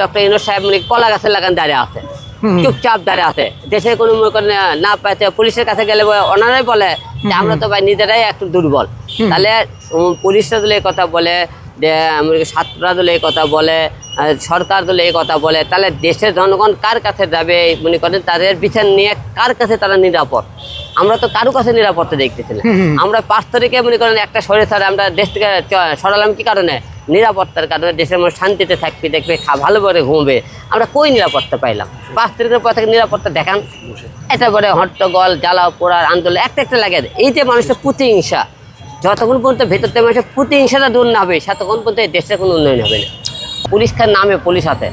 Doctor ইনোজ সাহেব মানে কলা গাছের লাগান দাঁড়িয়ে আছে। চুপচাপ দাঁড়িয়ে আছে। দেশে কোনো না পাইতে পুলিশের কাছে গেলে ওনারাই বলে যে আমরা তো ভাই নিজেরাই একটু দুর্বল। তাহলে পুলিশরা দিলে এই কথা বলে যে ছাত্ররা দিলে এই কথা বলে সরকার দিলে এই কথা বলে তাহলে দেশের জনগণ কার কাছে যাবে? মনে করেন তাদের বিচার নিয়ে কার কাছে তারা নিরাপদ? আমরা তো কারও কাছে নিরাপত্তা দেখতেছি না। আমরা পাঁচ তারিখে মনে করেন একটা শরীর ছাড়া আমরা দেশ থেকে সরালাম কি কারণে? নিরাপত্তার কারণে দেশের মানুষ শান্তিতে থাকবে, দেখবে ভালো করে ঘুমবে। আমরা কই নিরাপত্তা পাইলাম? পাঁচ তারিখের পর থেকে নিরাপত্তা দেখান। এটা করে হট্টগোল, জ্বালাও, পোড়ার আন্দোলন, একটা একটা লাগে। এই যে মানুষের প্রতিহিংসা, যতক্ষণ পর্যন্ত ভেতর থেকে মানুষের প্রতিহিংসাটা দূর না হবে, ততক্ষণ পর্যন্ত এই দেশের কোনো উন্নয়ন হবে না। পুলিশ খান নামে পুলিশ হাতে।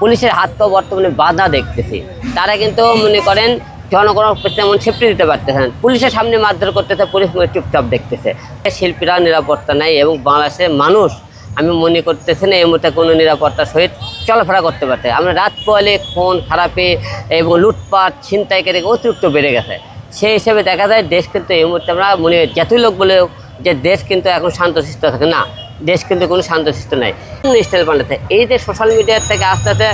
পুলিশের হাত তো বর্তমানে বাধা দেখতেছি। তারা কিন্তু মনে করেন, জনগণের তেমন সেফটি দিতে পারতেছেন পুলিশের সামনে মারধর করতেছে, পুলিশ চুপচাপ দেখতেছে। শিল্পীরা নিরাপত্তা নাই এবং বাংলাদেশের মানুষ আমি মনে করতেছি না এই মুহূর্তে কোনো নিরাপত্তার সহিত চলাফেরা করতে পারতে। আমরা রাত পোয়ালে খুন, খারাপে এবং লুটপাট ছিনতাইকারী অতিরিক্ত বেড়ে গেছে। সেই হিসেবে দেখা যায় দেশ কিন্তু এই মুহূর্তে আমরা মনে যতই লোক বলে যে দেশ কিন্তু এখন শান্তশিষ্ট থাকে। না, দেশ কিন্তু কোনো শান্তশিষ্ট নাই। স্টাইল পাল্টাতে এই যে সোশ্যাল মিডিয়ার থেকে আস্তে আস্তে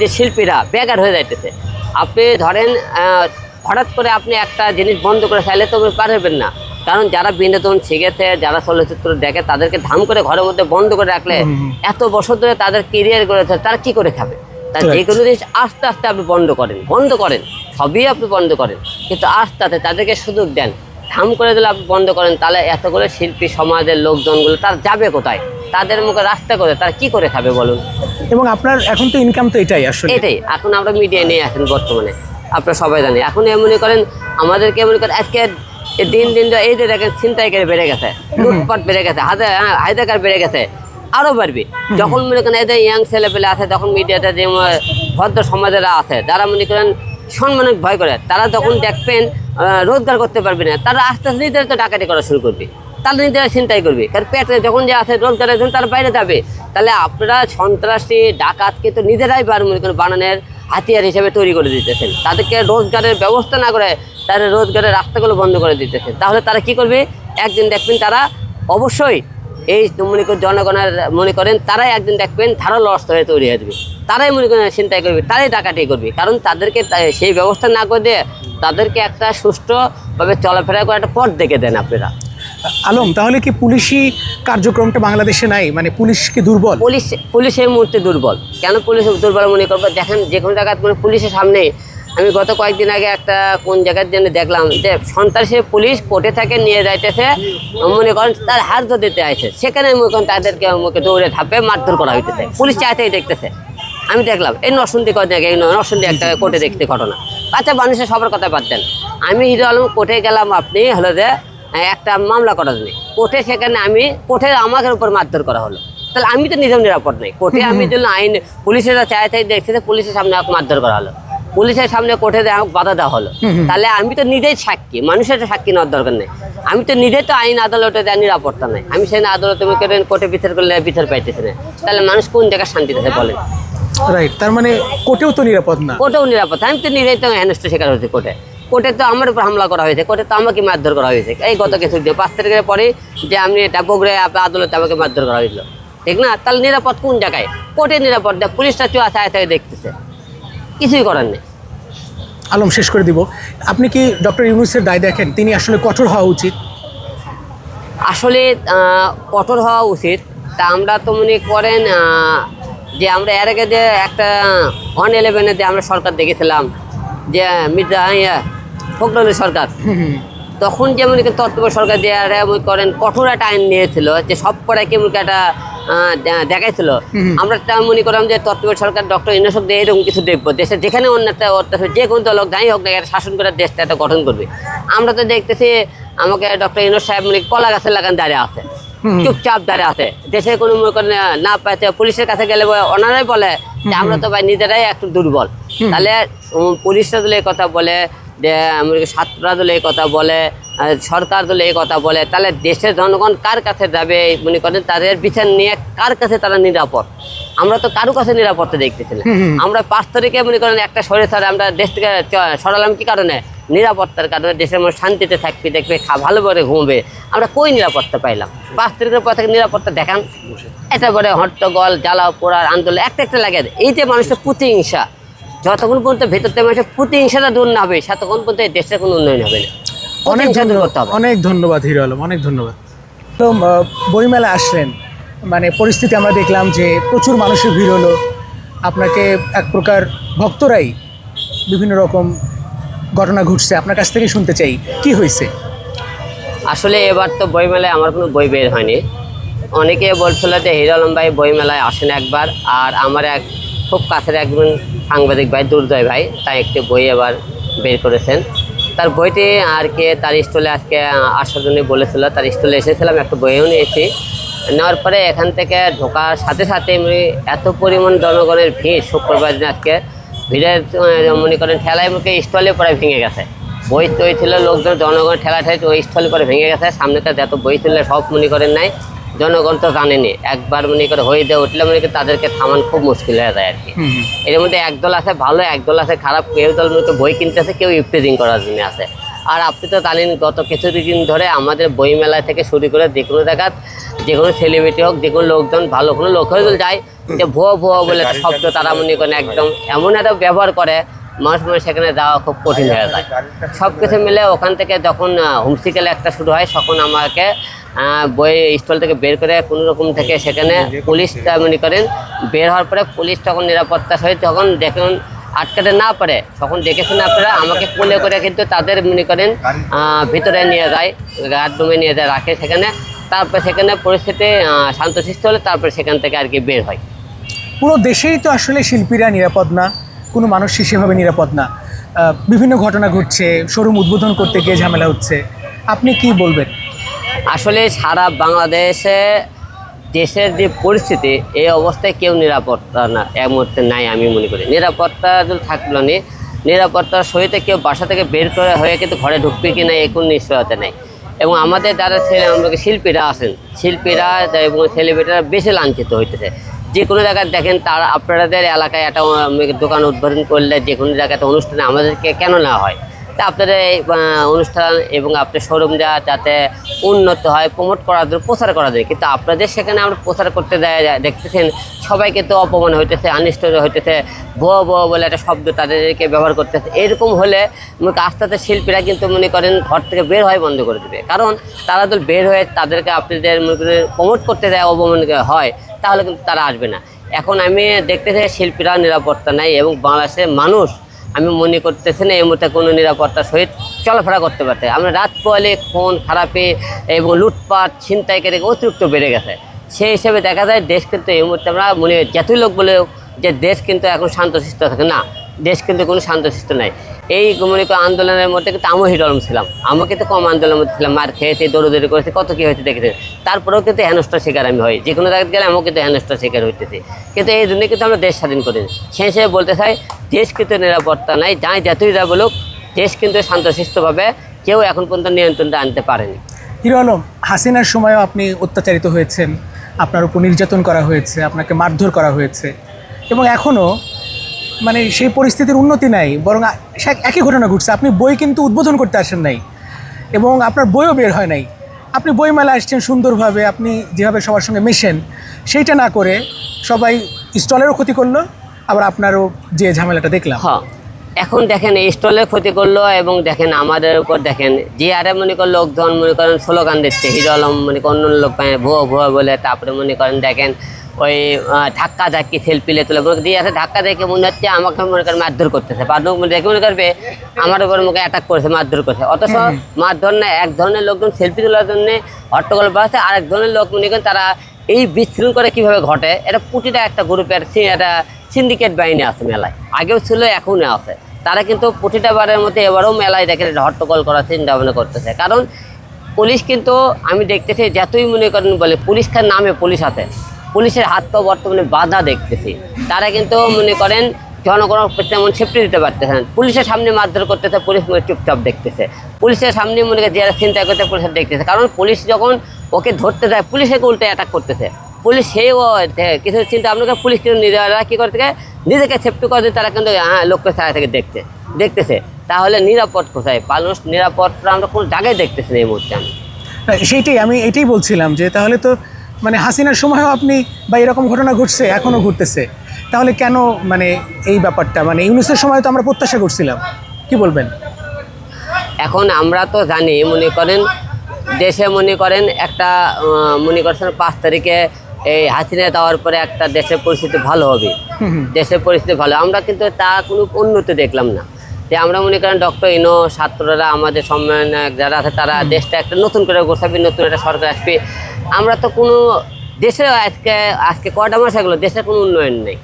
যে শিল্পীরা বেকার হয়ে যাইতেছে। আপনি ধরেন হঠাৎ করে আপনি একটা জিনিস বন্ধ করে ফেলে তো পারবেন না। কারণ যারা বিনোদন শিখেছে যারা চলচ্চিত্র দেখে তাদেরকে ধাম করে ঘরের মধ্যে বন্ধ করে রাখলে এত বছর ধরে তাদের কেরিয়ার গড়েছে তারা কি করে খাবে? তার যে কোনো জিনিস আস্তে আস্তে আপনি বন্ধ করেন বন্ধ করেন। সবই আপনি বন্ধ করেন। কিন্তু আস্তে আস্তে তাদেরকে সুযোগ দেন। ধাম করে দিলে আপনি বন্ধ করেন তাহলে এত করে শিল্পী সমাজের লোকজনগুলো তার যাবে কোথায়? তাদের মুখে রাস্তা করে তারা কি করে খাবে বলুন? এবং আপনার এখন তো ইনকাম তো এটাই আসলে। এটাই এখন আমরা মিডিয়া নিয়ে আসেন বর্তমানে। আপনারা সবাই জানি এখন এ মনে করেন আমাদেরকে মনে করেন আজকে দিন দিন এই যে দেখেন ছিনতাইকারী বেড়ে গেছে, লুটপাট বেড়ে গেছে হায়দাকার বেড়ে গেছে আরও বাড়বে। যখন মনে করেন এদের ইয়াং ছেলে পেলে আছে, তখন মিডিয়াতে যে ভদ্র সমাজেরা আছে, যারা মনে করেন সম্মানিক ভয় করে, তারা যখন দেখবেন রোজগার করতে পারবে না। তারা আস্তে আস্তে নিজেরা তো ডাকাতি করা শুরু করবে। তাহলে নিজেরা চিন্তাই করবে। কারণ পেটে যখন যে আছে, রোজগারের জন্য তারা বাইরে যাবে। তাহলে আপনারা সন্ত্রাসী, ডাকাতকে তো নিজেরাই বার মনে করেন বানানোর হাতিয়ার হিসেবে তৈরি করে দিতেছেন। তাদেরকে রোজগারের ব্যবস্থা না করে তাদের রোজগারের রাস্তাগুলো বন্ধ করে দিতেছে। তাহলে তারা কি করবে? একদিন দেখবেন তারা অবশ্যই এই মনে করেন জনগণের মনে করেন তারাই একদিন দেখবেন ধারালো অস্ত্র হয়ে তৈরি হয়ে যাবে। তারাই মনে করেন চিন্তাই করবে তারাই ডাকাতি করবে। কারণ তাদেরকে সেই ব্যবস্থা না করে দিয়ে তাদেরকে একটা সুষ্ঠুভাবে চলাফেরা করে একটা পথ দেখে দেন আপনারা। আলম তাহলে কি পুলিশি কার্যক্রমটা বাংলাদেশে নাই? মানে পুলিশ কি দুর্বল? পুলিশ পুলিশ এই মুহূর্তে দুর্বল। কেন পুলিশ দুর্বল মনে করব? দেখেন যে কোনো জায়গায় মানে পুলিশের সামনে আমি গত কয়েকদিন আগে একটা কোন জায়গার জন্য দেখলাম যে সন্ত্রাসী পুলিশ কোর্টে থেকে নিয়ে যাইতেছে মনে করেন তার হাত ধরতে আছে সেখানে মনে করেন তাদেরকে মুখে দৌড়ে ধাপে মারধর করা হইতেছে। পুলিশ চাইতেই দেখতেছে। আমি দেখলাম এই নরসুন্দি কয়েক জায়গায় এই নরসুন্দি একটা কোর্টে দেখতে ঘটনা। আচ্ছা মানুষের সবার কথা বাদ দেন। আমি হিরো আলম কোর্টে গেলাম আপনি হলো যে একটা মামলা করার জন্য। কোর্টে সেখানে আমি কোর্টে আমাকে উপর মারধর করা হলো। তাহলে আমি তো নিজেও নিরাপদ নেই। কোর্টে আমি জন্য আইন পুলিশেরা চাই চাই দেখছে পুলিশের সামনে আমাকে মারধর করা হলো। পুলিশের সামনে কোর্টে দিয়ে বাধা দেওয়া হলো। তাহলে আমি তো নিজেই সাক্ষী মানুষের সাক্ষী নেওয়ার দরকার নেই। আমি তো নিজে তো আইন আদালতে দেওয়ার নিরাপত্তা নেই। আমি সেই আদালতে কোর্টে বিচার করলে বিচার পাইতেছি না। তাহলে মানুষ কোন জায়গায় শান্তিতে থাকে বলেন? রাইট তার মানে কোর্টেও তো নিরাপদ না। কোর্টেও নিরাপদ। আমি তো নিজেই তো হেনস্থ শিকার হয়েছে কোর্টে। কোর্টে তো আমার উপর হামলা করা হয়েছে। কোর্টে তো আমাকে মারধর করা হয়েছে। এই গত কিছু দিন পাঁচ তারিখের পরে যে আমি এটা আদালতে আমাকে মারধর করা হয়েছিল। ঠিক না? তাহলে নিরাপদ কোন জায়গায়? কোর্টে নিরাপদ দেয় পুলিশটা চায় চায় দেখতেছে। কিছুই করার নেই। আলম শেষ করে দিব। আপনি কি ডক্টর ইউনুসের দায় দেখেন? তিনি আসলে কঠোর হওয়া উচিত? আসলে কঠোর হওয়া উচিত। তা আমরা তো মনে করেন যে আমরা এর আগে যে একটা ওয়ান ইলেভেনে যে আমরা সরকার দেখেছিলাম যে মির্জা ইয়া, ফখরুলের সরকার। তখন যেমন তত্ত্ব সরকার যে মনে করেন কঠোর একটা আইন নিয়েছিল যে সব পড়াকে মনে করেন একটা দেখাইছিল। আমরা তা মনে করলাম যে তত্ত্ব সরকার ডক্টর ইনসব দিয়ে এরকম কিছু দেখব দেশে যেখানে অন্য একটা অত্যাচার যে কোনো দলক যাই হোক না একটা শাসন করে দেশটা একটা গঠন করবে। আমরা তো দেখতেছি আমাকে ডক্টর ইনোজ সাহেব মানে কলা গাছের লাগান দাঁড়িয়ে আছে চুপচাপ দাঁড়িয়ে আছে। দেশে কোনো মনে করেন না পাইতে পুলিশের কাছে গেলে ওনারাই বলে যে আমরা তো ভাই নিজেরাই একটু দুর্বল। তাহলে পুলিশরা দিলে কথা বলে যে ছাত্ররা দিলে এই কথা বলে সরকার দলে এই কথা বলে তাহলে দেশের জনগণ কার কাছে যাবে? মনে করেন তাদের বিচার নিয়ে কার কাছে তারা নিরাপদ? আমরা তো কারও কাছে নিরাপত্তা দেখতেছি না। আমরা পাঁচ তারিখে মনে করেন একটা শরীর ছাড়া আমরা দেশ থেকে সরালাম কি কারণে? নিরাপত্তার কারণে দেশের মানুষ শান্তিতে থাকবে দেখবে খা- ভালো করে ঘুমবে। আমরা কই নিরাপত্তা পাইলাম? পাঁচ তারিখের পর থেকে নিরাপত্তা দেখান। এটা করে হট্টগোল জ্বালা পোড়ার আন্দোলন একটা একটা লাগে। এই যে মানুষের প্রতিহিংসা যতক্ষণ পর্যন্ত ভেতর থেকে মানুষের প্রতিহিংসাটা দূর না হবে ততক্ষণ পর্যন্ত এই দেশের কোনো উন্নয়ন হবে না। অনেক ধন্যবাদ করতে হবে। অনেক ধন্যবাদ হিরো আলম অনেক ধন্যবাদ। তো বইমেলা আসলেন মানে পরিস্থিতি আমরা দেখলাম যে প্রচুর মানুষের ভিড় হলো। আপনাকে এক প্রকার ভক্তরাই বিভিন্ন রকম ঘটনা ঘটছে। আপনার কাছ থেকে শুনতে চাই কি হয়েছে? আসলে এবার তো বইমেলায় আমার কোনো বই বের হয়নি। অনেকে বলছিল যে হিরো আলম ভাই বইমেলায় আসেন একবার আর আমার এক খুব কাছের একজন সাংবাদিক ভাই দুর্জয় ভাই, তাই একটি বই এবার বের করেছেন। তার বইটি আর কি তার স্টলে আজকে আসার জন্য বলেছিল, তার স্টলে এসেছিলাম, একটা বইও নিয়েছি। নেওয়ার পরে এখান থেকে ঢোকার সাথে সাথে আমি এত পরিমাণ জনগণের ভিড়, শুক্রবার দিন আজকে ভিড়ের মনে করেন ঠেলায় মুখে স্টলে পরে ভেঙে গেছে। বই তৈ ছিল, লোকজন জনগণ ঠেলা ঠেলে ওই স্থলে করে ভেঙে গেছে, সামনেটা যত বই ছিল, সব মনে করেন নাই। জনগণ তো জানেনি। একবার মনে করে হয়ে দিয়ে উঠলে মনে করি তাদেরকে থামান খুব মুশকিল হয়ে যায় আর কি। এর মধ্যে একদল আছে ভালো একদল আছে খারাপ কেউ দল মনে বই কিনতে আছে কেউ ইফটিজিং করার জন্য আছে। আর আপনি তো জানেন গত কিছুদিন ধরে আমাদের বই মেলা থেকে শুরু করে যে কোনো জায়গাত যে কোনো সেলিব্রিটি হোক যে কোনো লোকজন ভালো কোনো লোক হয়ে যায় যে ভুয়ো ভুয়ো বলে শব্দ তারা মনে করেন একদম এমন একটা ব্যবহার করে মানুষ মানে সেখানে যাওয়া খুব কঠিন হয়ে যায়। সব কিছু মিলে ওখান থেকে যখন হোমসিকেল একটা শুরু হয় তখন আমাকে বই স্টল থেকে বের করে কোনো রকম থেকে সেখানে পুলিশটা মনে করেন বের হওয়ার পরে পুলিশ তখন নিরাপত্তা সহিত তখন দেখুন আটকাতে না পারে তখন দেখেছেন আপনারা আমাকে কোলে করে কিন্তু তাদের মনে করেন ভিতরে নিয়ে যায় গার্ড রুমে নিয়ে যায় রাখে সেখানে। তারপরে সেখানে পরিস্থিতি আহ, শান্তশিষ্ট হলে তারপরে সেখান থেকে আর কি বের হয়। পুরো দেশেই তো আসলে শিল্পীরা নিরাপদ না। কোনো মানুষ সেভাবে নিরাপদ না। বিভিন্ন ঘটনা ঘটছে, শোরুম উদ্বোধন করতে গিয়ে ঝামেলা হচ্ছে। আপনি কি বলবেন? আসলে সারা বাংলাদেশে দেশের যে পরিস্থিতি, এই অবস্থায় কেউ নিরাপত্তা না এক মুহূর্তে নাই আমি মনে করি। নিরাপত্তা যদি থাকল নি। নিরাপত্তার সহিত কেউ বাসা থেকে বের করে হয়ে কিন্তু ঘরে ঢুকবে কি না এই কোনো নিশ্চয়তা নেই। এবং আমাদের যারা ছেলে আমরা শিল্পীরা আছেন, শিল্পীরা এবং সেলিব্রিটিরা বেশি লাঞ্ছিত হইতেছে। যে কোনো জায়গায় দেখেন তার আপনাদের এলাকায় একটা দোকান উদ্বোধন করলে যে কোনো জায়গাতে অনুষ্ঠানে আমাদেরকে কেন নেওয়া হয়? তা আপনাদের এই অনুষ্ঠান এবং আপনার শোরুম দেওয়া যাতে উন্নত হয় প্রমোট করার জন্য প্রচার করা যায়। কিন্তু আপনাদের সেখানে আমরা প্রচার করতে দেয় দেখতেছেন সবাই কিন্তু অপমান হইতেছে আনিষ্ট হইতেছে, ভুয়া ভুয়া বলে একটা শব্দ তাদেরকে ব্যবহার করতেছে। এরকম হলে আস্তে আস্তে শিল্পীরা কিন্তু মনে করেন ঘর থেকে বের হয় বন্ধ করে দেবে। কারণ তারা তো বের হয়ে তাদেরকে আপনাদের মনে করেন প্রমোট করতে দেয়, অপমান হয়, তাহলে কিন্তু তারা আসবে না। এখন আমি দেখতেছি শিল্পীরা নিরাপত্তা নাই এবং বাংলাদেশের মানুষ আমি মনে করতেছি না এই মুহূর্তে কোনো নিরাপত্তার সহিত চলাফেরা করতে পারতে। আমরা রাত পোয়ালে খুন, খারাপে এবং লুটপাট, ছিনতাই কেটে অতিরিক্ত বেড়ে গেছে। সেই হিসেবে দেখা যায়, দেশ কিন্তু এই মুহূর্তে আমরা মনে যতই লোক বলেও যে দেশ কিন্তু এখন শান্ত শান্তশিষ্ট থাকে না। দেশ কিন্তু কোনো শান্তশিষ্ট নাই। এই মনে করো আন্দোলনের মধ্যে কিন্তু আমিও হিরো আলম ছিলাম। আমাকে তো কম আন্দোলনের মধ্যে ছিলাম, মার খেয়েছি, দৌড়দৌড়ি করেছে, কত কী হয়েছে দেখেছি তারপরেও কিন্তু হেনস্টার শিকার আমি হই। যে কোনো জায়গায় গেলে আমাকে কিন্তু হেনস্টার শিকার হইতেছি। কিন্তু এই জন্য কিন্তু আমরা দেশ স্বাধীন করিনি সেই হিসেবে বলতে চাই, দেশ কিন্তু নিরাপত্তা নাই, যাই যতই যা বলুক, দেশ কিন্তু শান্তশিষ্টভাবে কেউ এখন পর্যন্ত নিয়ন্ত্রণটা আনতে পারেনি। হিরো আলম, হাসিনার সময়ও আপনি অত্যাচারিত হয়েছেন। আপনার উপর নির্যাতন করা হয়েছে, আপনাকে মারধর করা হয়েছে। এবং এখনও মানে সেই পরিস্থিতির উন্নতি নাই, বরং একই ঘটনা ঘটছে। আপনি বই কিন্তু উদ্বোধন করতে আসেন নাই এবং আপনার বইও বের হয় নাই। আপনি বইমেলা আসছেন সুন্দরভাবে, আপনি যেভাবে সবার সঙ্গে মেশেন, সেইটা না করে সবাই স্টলেরও ক্ষতি করল, আবার আপনারও যে ঝামেলাটা দেখলাম। হ্যাঁ এখন দেখেন এই স্টলের ক্ষতি করল এবং দেখেন আমাদের উপর দেখেন যে আরে মনে করেন লোকজন মনে করেন স্লোগান দিচ্ছে, হিরো আলম মনে করেন অন্য লোক ভুয়ো ভুয়ো বলে, তারপরে মনে করেন দেখেন ওই ধাক্কা ধাক্কি সেলফিলে তুলে দিয়ে আছে ধাক্কা দেখে মনে হচ্ছে আমাকে মনে করেন মারধর করতেছে। মনে দেখে মনে করবে আমার উপর মুখে অ্যাটাক করেছে মারধর করেছে। অথচ মারধর না এক ধরনের লোকজন সেলফি তোলার জন্য হট্টগোল বাড়াচ্ছে আরেক ধরনের লোক মনে করেন তারা এই বিশৃঙ্খলা কীভাবে ঘটে এটা প্রতিটা একটা গ্রুপের একটা সিন্ডিকেট বাহিনী আছে মেলায় আগেও ছিল এখনও আছে। তারা কিন্তু প্রতিটা বারের মধ্যে এবারেও মেলায় দেখে হট্টগোল করার চিন্তা ভাবনা করতেছে। কারণ পুলিশ কিন্তু আমি দেখতেছি যতই মনে করেন বলে পুলিশ খান নামে পুলিশ আছে। পুলিশের হাত তো বর্তমানে বাধা দেখতেছি। তারা কিন্তু মনে করেন জনগণ তেমন সেফটি দিতে পারতেছে না। পুলিশের সামনে মারধর করতেছে, পুলিশ মনে চুপচাপ দেখতেছে। পুলিশের সামনে মনে করে যারা চিন্তা করতে পুলিশ দেখতেছে। কারণ পুলিশ যখন ওকে ধরতে যায় পুলিশকে উল্টে অ্যাটাক করতেছে। পুলিশ দে- কিছু চিন্তা আপনাকে পুলিশ কিন্তু নিজেরা কী করতে নিজেকে সেফটি করে তারা কিন্তু হ্যাঁ লোককে ছায়া থেকে দেখতে দেখতেছে। তাহলে নিরাপদ কোথায়? মানুষ নিরাপদটা আমরা কোনো জায়গায় দেখতেছি না এই মুহূর্তে আমি। সেইটাই, আমি এটাই বলছিলাম যে তাহলে তো মানে হাসিনার সময়ও আপনি বা এরকম ঘটনা ঘটছে এখনও ঘটতেছে। তাহলে কেন মানে এই ব্যাপারটা? মানে ইউনুসের সময় তো আমরা প্রত্যাশা করছিলাম। কি বলবেন? এখন আমরা তো জানি মনে করেন দেশে মনে করেন একটা মনে করছেন পাঁচ তারিখে এই হাসিনা দেওয়ার পরে একটা দেশের পরিস্থিতি ভালো হবে। দেশের পরিস্থিতি ভালো। আমরা কিন্তু তা কোনো উন্নতি দেখলাম না। যে আমরা মনে করেন ডক্টর ইনো ছাত্ররা আমাদের সম্মেলন যারা আছে তারা দেশটা একটা নতুন করে গোছাবে নতুন একটা সরকার আসবে। আমরা তো কোনো দেশে আজকে আজকে কয়টা মাস এগুলো দেশের কোনো উন্নয়ন নেই।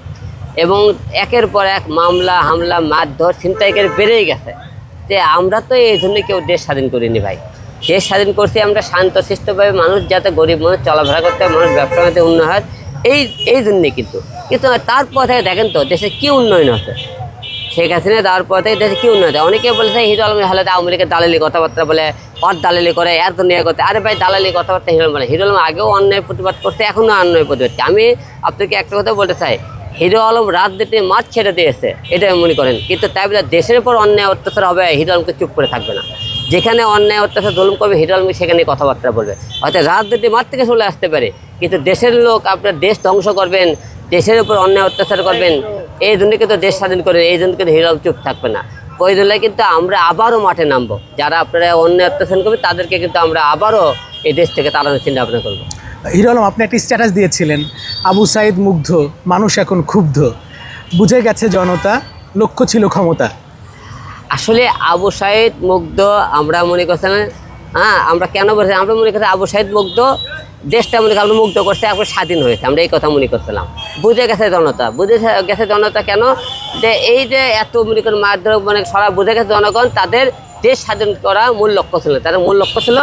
এবং একের পর এক মামলা হামলা মারধর ছিনতাইকারী বেড়েই গেছে। যে আমরা তো এই জন্য কেউ দেশ স্বাধীন করিনি ভাই। দেশ স্বাধীন করছি আমরা শান্ত শিষ্টভাবে মানুষ যাতে গরিব মানুষ চলাফেরা করতে হয়, মানুষ ব্যবসা বাণিজ্যে উন্নয়ন হয়। এই এই জন্যে কিন্তু। কিন্তু তারপর থেকে দেখেন তো দেশে কী উন্নয়ন হচ্ছে? শেখ হাসিনা দেওয়ার পর থেকে দেশে কি হয়? অনেকে বলেছে হিরো আলমের হালে আওয়ামী লীগের দালালি কথাবার্তা বলে, অর দালালি করে এত দুনিয়া করতে। আরে ভাই, দালালি কথাবার্তা হিরো বলে। হিরো আলম আগেও অন্যায় প্রতিবাদ করতে এখনও অন্যায় প্রতিবাদ। আমি আপনাকে একটা কথা বলতে চাই হিরো আলম রাজনীতি মাঠ ছেড়ে দিয়েছে এটা মনে করেন। কিন্তু তাই বলে দেশের উপর অন্যায় অত্যাচার হবে হিরো আলমকে চুপ করে থাকবে না। যেখানে অন্যায় অত্যাচার, জুলুম করবে হিরো আলম সেখানে কথাবার্তা বলবে। হয়তো রাজনীতি মাঠ থেকে চলে আসতে পারে, কিন্তু দেশের লোক আপনার দেশ ধ্বংস করবেন দেশের উপর অন্যায় অত্যাচার করবেন এই জন্য কিন্তু দেশ স্বাধীন করে এই জন্য কিন্তু হিরো আলম চুপ থাকবে না। ওই জন্য কিন্তু আমরা আবারও মাঠে নামবো। যারা আপনারা অন্যায় অত্যাচার করবে তাদেরকে কিন্তু আমরা আবারও এই দেশ থেকে তাড়ানোর চিন্তা ভাবনা করব। হিরো আলম আপনি একটা স্ট্যাটাস দিয়েছিলেন আবু সাইদ মুগ্ধ মানুষ এখন ক্ষুব্ধ। বুঝে গেছে জনতা লক্ষ্য ছিল ক্ষমতা। আসলে আবু সাইদ মুগ্ধ আমরা মনে করছি না হ্যাঁ আমরা কেন বলছি? আমরা মনে করছি আবু সাইদ মুগ্ধ দেশটা মনে আমরা মুগ্ধ করছে এখন স্বাধীন হয়েছে। আমরা এই কথা মনে করছিলাম। বুঝে গেছে জনতা বুঝে গেছে জনতা কেন? যে এই যে এত মনে করেন মারধর মানে সরা বুঝে গেছে জনগণ তাদের দেশ স্বাধীন করা মূল লক্ষ্য ছিল। তাদের মূল লক্ষ্য ছিল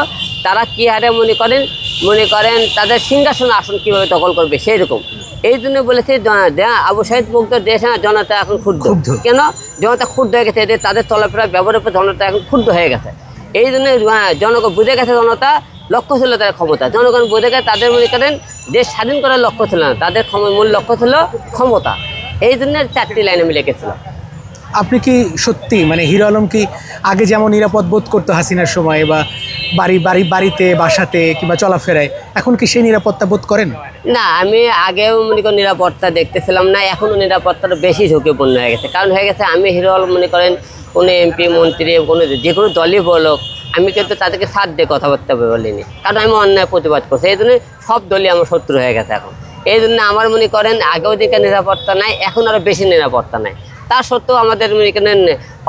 তারা কী হারে মনে করেন মনে করেন তাদের সিংহাসন আসন কীভাবে দখল করবে সেই রকম এই জন্য বলেছে আবু সাইদ মুগ্ধ দেশ না জনতা এখন ক্ষুব্ধ। কেন? জনতা ক্ষুব্ধ হয়ে গেছে এদের তাদের চলাফেরা ব্যবহারের উপর জনতা এখন ক্ষুব্ধ হয়ে গেছে। এই জন্য জনগণ বুঝে গেছে জনতা লক্ষ্য ছিল তাদের ক্ষমতা। জনগণ বোঝে গেছে তাদের মনে করেন দেশ স্বাধীন করার লক্ষ্য ছিল না, তাদের মূল লক্ষ্য ছিল ক্ষমতা। এই জন্য চারটি লাইনে আমি লিখেছিলাম। আপনি কি সত্যি মানে হিরো আলম কি আগে যেমন নিরাপদ বোধ করতো হাসিনার সময় বা বাড়ি বাড়ি, বাড়িতে, বাসাতে কিংবা চলাফেরায়, এখন কি সেই নিরাপত্তা বোধ করেন? না, আমি আগেও মনে করেন নিরাপত্তা দেখতেছিলাম না, এখনও নিরাপত্তাটা বেশি ঝুঁকিপূর্ণ হয়ে গেছে। কারণ হয়ে গেছে, আমি হিরো আলম মনে করেন কোনো এমপি মন্ত্রী, কোনো যে কোনো দলই বলুক, আমি কিন্তু তাদেরকে সাথ দিয়ে কথাবার্তা বলিনি। কারণ আমি অন্যায় প্রতিবাদ করছি, এই জন্য সব দলই আমার শত্রু হয়ে গেছে এখন। এই জন্য আমার মনে করেন আগেও দিকে নিরাপত্তা নাই, এখন আরও বেশি নিরাপত্তা নাই। তা সত্ত্বেও আমাদের মনে করেন,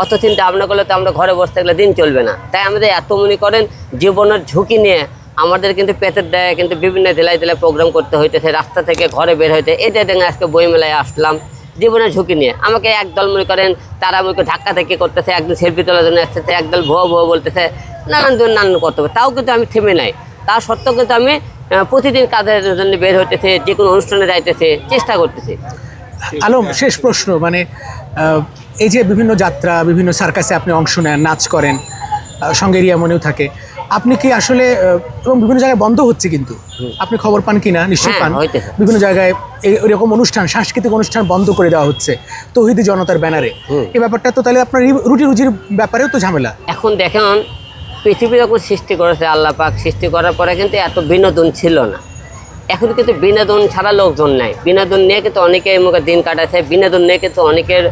অত চিন্তা ভাবনা করলে তো আমরা ঘরে বসে থাকলে দিন চলবে না। তাই আমাদের এত মনে করেন, জীবনের ঝুঁকি নিয়ে আমাদের কিন্তু পেটের দেয় কিন্তু বিভিন্ন জেলায় জেলায় প্রোগ্রাম করতে হইতেছে, রাস্তা থেকে ঘরে বের হইতে। এটা দেখে আজকে বইমেলায় আসলাম, জীবনের ঝুঁকি নিয়ে। আমাকে একদল মনে করেন, তারা মনে ধাক্কা থেকে করতেছে একদল সেলফি তোলার জন্য আসতেছে, একদল ভুয়ো ভুয়ো বলতেছে, নানান জন নানান কর্তব্য। তাও কিন্তু আমি থেমে নাই। তা সত্ত্বেও কিন্তু আমি প্রতিদিন কাজের জন্য বের হইতেছে যে কোনো অনুষ্ঠানে যাইতেছে, চেষ্টা করতেছি। আলম শেষ প্রশ্ন মানে আহ, এই যে বিভিন্ন যাত্রা বিভিন্ন সার্কাসে আপনি অংশ নেন নাচ করেন সঙ্গে রিয়া মনেও থাকে আপনি কি আসলে এবং বিভিন্ন জায়গায় বন্ধ হচ্ছে কিন্তু? আপনি খবর পান কিনা? নিশ্চয়ই হ্যাঁ, পান। বিভিন্ন জায়গায় এই এরকম অনুষ্ঠান সাংস্কৃতিক অনুষ্ঠান বন্ধ করে দেওয়া হচ্ছে তহিদি জনতার ব্যানারে। এই ব্যাপারটা তো তাহলে আপনার রুটি রুজির ব্যাপারেও তো ঝামেলা। এখন দেখেন পৃথিবী যখন সৃষ্টি করেছে আল্লাহ পাক। সৃষ্টি করার পরে কিন্তু এত বিনোদন ছিল না। এখন কিন্তু বিনোদন ছাড়া লোকজন নাই। বিনোদন নিয়ে কিন্তু অনেকে মুখে দিন কাটাচ্ছে বিনোদন নিয়ে কিন্তু অনেকের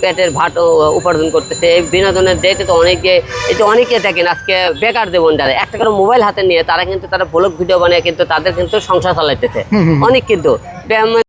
পেটের ভাট উপার্জন করতেছে। এই বিনোদনের দিয়ে কিন্তু অনেকে এই যে অনেকে দেখেন আজকে বেকার দেবন যারা একটা করে মোবাইল হাতে নিয়ে তারা কিন্তু তারা ব্লগ ভিডিও বানিয়ে কিন্তু তাদের কিন্তু সংসার চালাইতেছে। অনেক কিন্তু। ব্যায়াম